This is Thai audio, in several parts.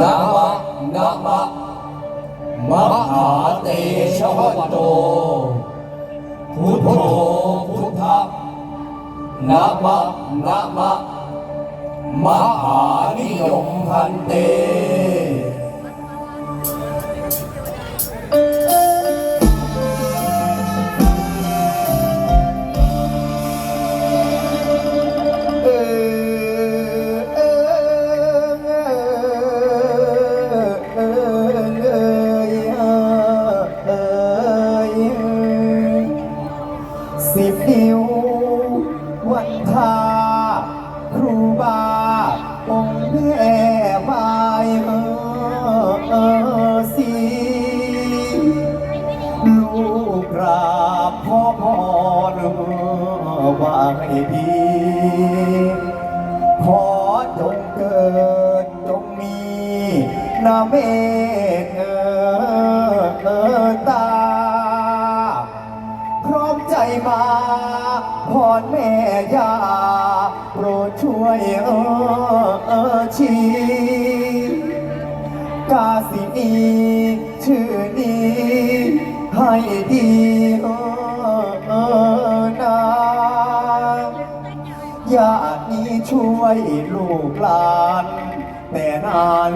นะมะนะมะมหาเตชะวะโต พุทโธพุทธะนะมะนะมะมหานิยมพันเต สิผิว วันทา ครูบา องค์แม่บายเออเออสีลูกกราบพ่อพ่อเนอว่าให้พี่ขอจงเกิดจงมีนาเมต พรแม่ยาโปรดช่วยเออเออชีกาสินีชื่อนี้ให้ดีเออเออนาญาตินี้ช่วยลูกหลาน แต่นาน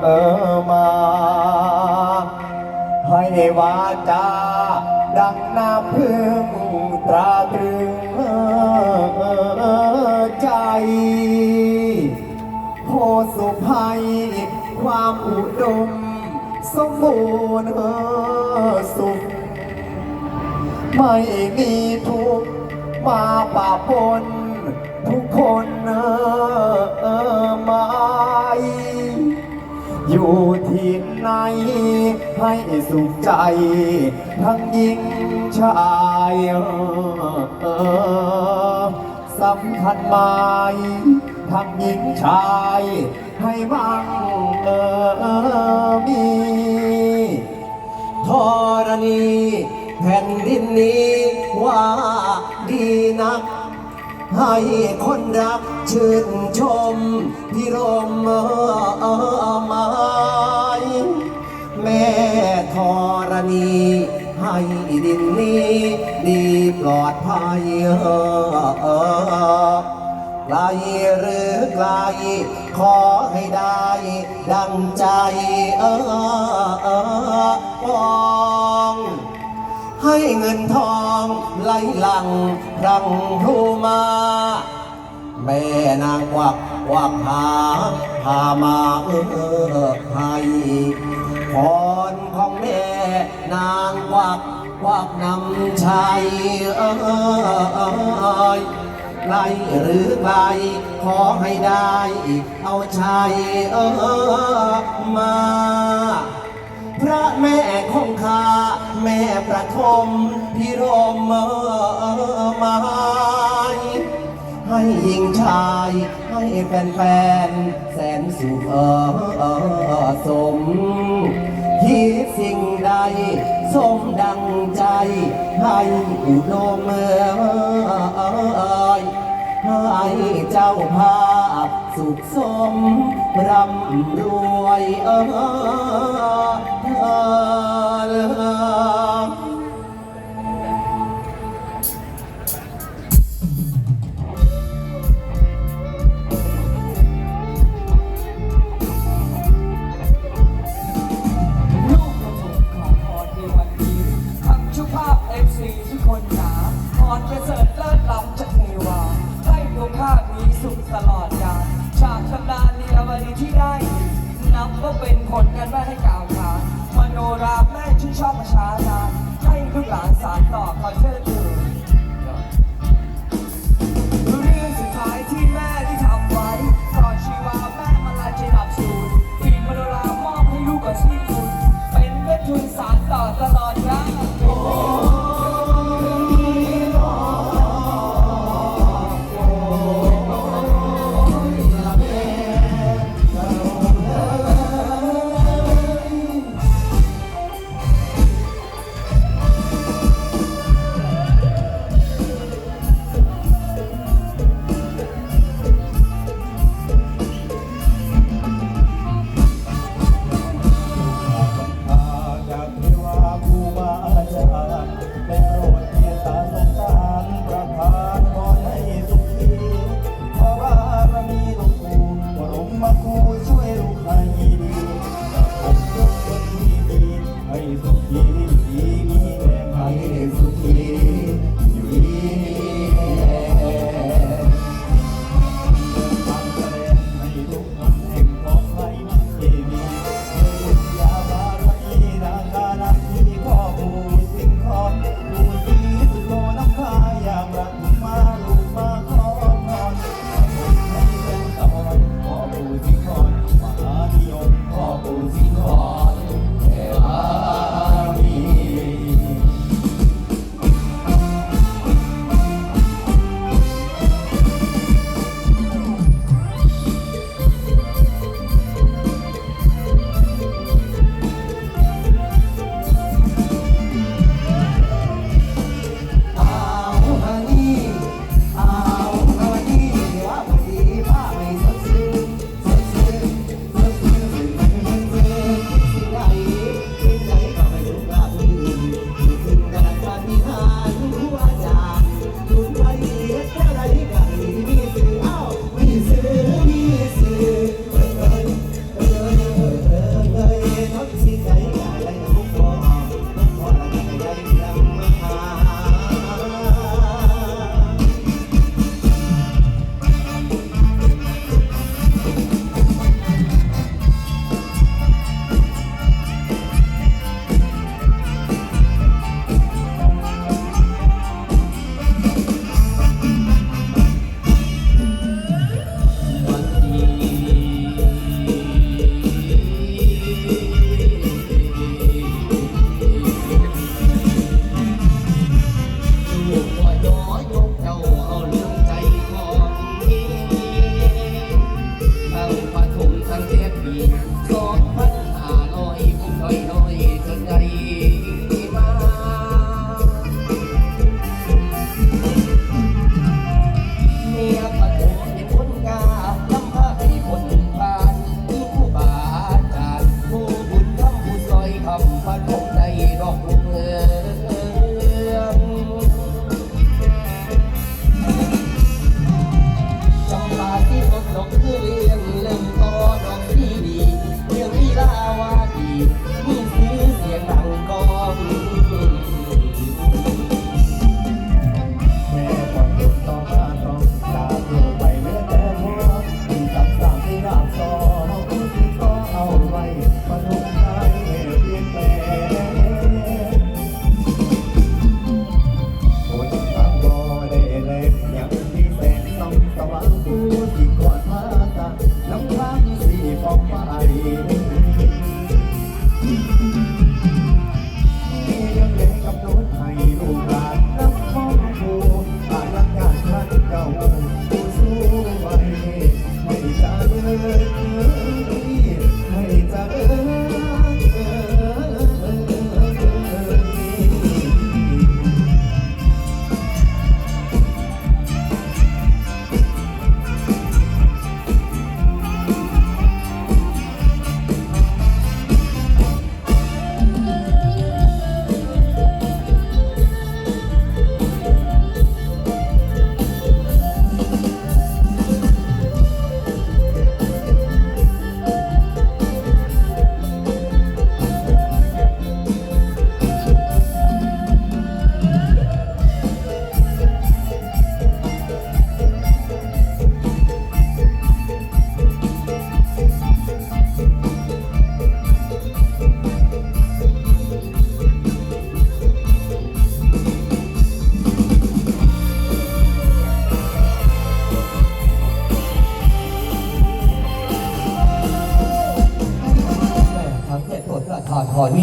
เออมา ให้วาจาดังน้ำพึ่งตราตรึง ภัย ความอุดม สมบูรณ์เออสุข ไม่มีทุกข์มาปะปน ทุกคนเออมายอยู่ที่ไหนให้สุขใจ ทั้งหญิงชายสำคัญหมาย ทั้งหญิงชายให้มั่งเออมีธรณีแผ่นดินนี้ว่าดีนัก ให้คนรักชื่นชมพิรมเอ่อไม้แม่ธรณีให้ดินนี้ดีปลอดภัยเออ ไกลหรือไกล ขอให้ได้ ดังใจเออเออปองให้เงินทองไหลหลังพรังพรูมา แม่นางวักวักหาพามาเออให้พรของแม่นางวักกวักนำชัยเออ ไกลหรือไกลขอให้ได้ เอาชัยเออมา พระแม่คงคา แม่ประทมพิรมเออม้ให้หญิงชายให้แฟนๆแสนสุขเออเออสมคิดสิ่งใด สมดังใจ ให้อุดมเอ่ย ให้เจ้าภาพสุขสมร่ำรวยเออเออ ฉากตำนาญเนียบดีที่ได้นับว่าเป็นผลกันไม่ให้กล่าวขานมโนราแม่ชื่นชอบประชานานให้ลูกหลานสานต่อคอนเสิร์ You.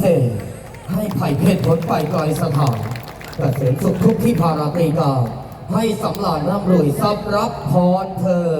เศษ ให้ไผ่เพชรพ้นไปไกลสถานเกษมสุขทุกที่พาราตรีกาให้สำรานร่ำรวยทรัพย์รับพรเธอ